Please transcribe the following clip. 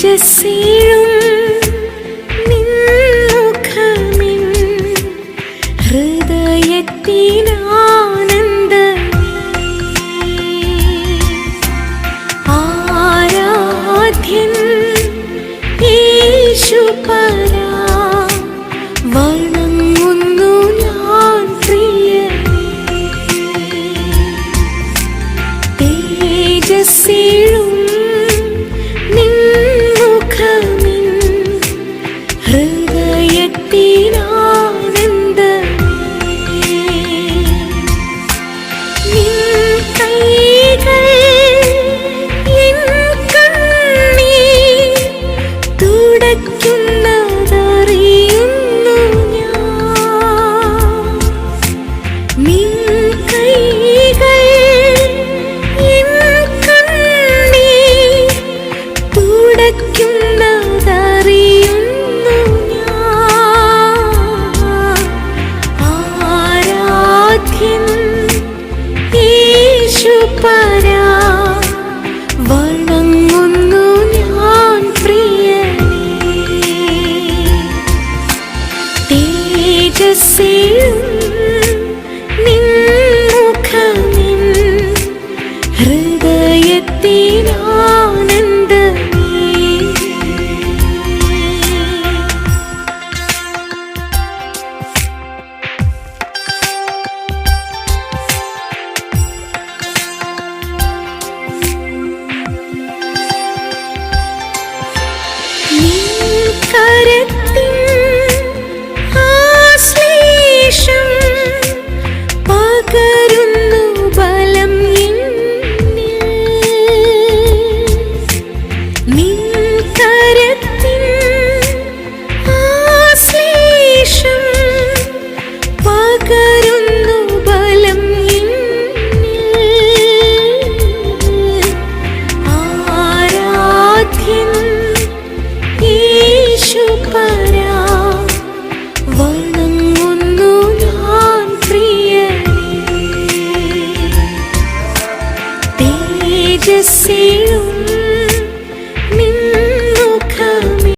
തേജസ്സീഴും നിൻമുഖമിൻ ഹൃദയത്തിനാനന്ദമേ ആരാധ്യൻ യേശുപരാ തുടയ്ക്കുന്നതറിയുന്നു ഞാൻ. ആരാധ്യൻ യേശുപരാ വണങ്ങുന്നു ഞാൻ പ്രിയനേ. തേജസ്സീഴും കരത്തിൻ just see.